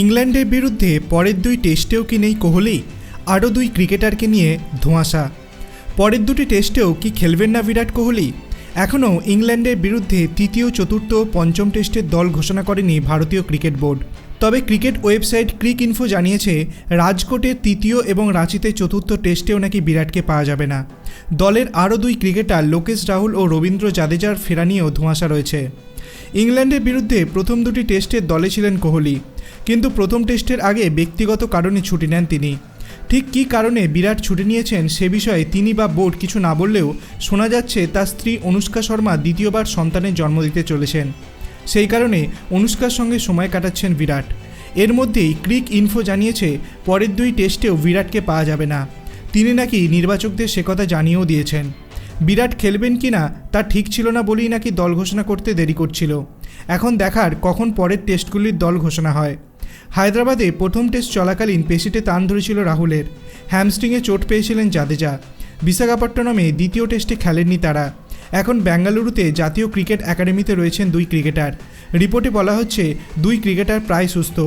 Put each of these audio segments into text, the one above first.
ইংল্যান্ডের বিরুদ্ধে পরের দুই টেস্টেও কি নেই কোহলি, আরও দুই ক্রিকেটারকে নিয়ে ধোঁয়াশা। পরের দুটি টেস্টেও কি খেলবেন না বিরাট কোহলি? এখনও ইংল্যান্ডের বিরুদ্ধে তৃতীয়, চতুর্থ ও পঞ্চম টেস্টের দল ঘোষণা করেনি ভারতীয় ক্রিকেট বোর্ড। তবে ক্রিকেট ওয়েবসাইট ক্রিক ইনফো জানিয়েছে, রাজকোটে তৃতীয় এবং রাঁচিতে চতুর্থ টেস্টেও নাকি বিরাটকে পাওয়া যাবে না। দলের আরও দুই ক্রিকেটার লোকেশ রাহুল ও রবীন্দ্র জাদেজার ফেরা নিয়েও ধোঁয়াশা রয়েছে। ইংল্যান্ডের বিরুদ্ধে প্রথম দুটি টেস্টের দলে ছিলেন কোহলি। কিন্তু প্রথম টেস্টের আগে ব্যক্তিগত কারণে ছুটি নেন তিনি। ঠিক কী কারণে বিরাট ছুটি নিয়েছেন সে বিষয়ে তিনি বা বোর্ড কিছু না বললেও শোনা যাচ্ছে তার স্ত্রী অনুষ্কা শর্মা দ্বিতীয়বার সন্তানের জন্ম দিতে চলেছেন। সেই কারণে অনুষ্কার সঙ্গে সময় কাটাচ্ছেন বিরাট। এর মধ্যেই ক্রিক ইনফো জানিয়েছে, পরের দুই টেস্টেও বিরাটকে পাওয়া যাবে না। তিনি নাকি নির্বাচকদের সে কথা জানিয়েও দিয়েছেন। বিরাট খেলবেন কি না তা ঠিক ছিল না বলেই নাকি দল ঘোষণা করতে দেরি করছিল। এখন দেখার কখন পরের টেস্টগুলির দল ঘোষণা হয়। হায়দ্রাবাদে প্রথম টেস্ট চলাকালীন পেশিতে টান ধরেছিল রাহুলের। হ্যামস্ট্রিংয়ে চোট পেয়েছিলেন জাদেজা। বিশাখাপট্টনমে দ্বিতীয় টেস্টে খেলেননি তারা। এখন বেঙ্গালুরুতে জাতীয় ক্রিকেট একাডেমিতে রয়েছেন দুই ক্রিকেটার। রিপোর্টে বলা হচ্ছে, দুই ক্রিকেটার প্রায় সুস্থ।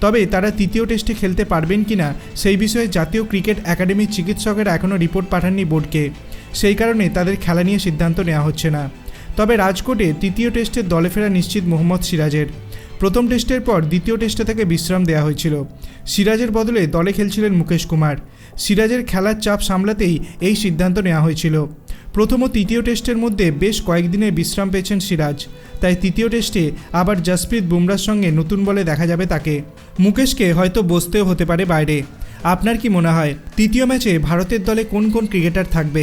তবে তারা তৃতীয় টেস্টে খেলতে পারবেন কিনা সেই বিষয়ে জাতীয় ক্রিকেট একাডেমির চিকিৎসকেরা এখনও রিপোর্ট পাঠাননি বোর্ডকে। সেই কারণে তাদের খেলা নিয়ে সিদ্ধান্ত নেওয়া হচ্ছে না। তবে রাজকোটে তৃতীয় টেস্টের দলে ফেরা নিশ্চিত মোহাম্মদ সিরাজের। প্রথম টেস্টের পর দ্বিতীয় টেস্টে তাকে বিশ্রাম দেওয়া হয়েছিল। সিরাজের বদলে দলে খেলছিলেন মুকেশ কুমার। সিরাজের খেলার চাপ সামলাতেই এই সিদ্ধান্ত নেওয়া হয়েছিল। প্রথম ও তৃতীয় টেস্টের মধ্যে বেশ কয়েকদিনের বিশ্রাম পেয়েছেন সিরাজ। তাই তৃতীয় টেস্টে আবার জসপ্রীত বুমরার সঙ্গে নতুন বলে দেখা যাবে তাকে। মুকেশকে হয়তো বসতেও হতে পারে বাইরে। আপনার কি মনে হয়, তৃতীয় ম্যাচে ভারতের দলে কোন কোন ক্রিকেটার থাকবে?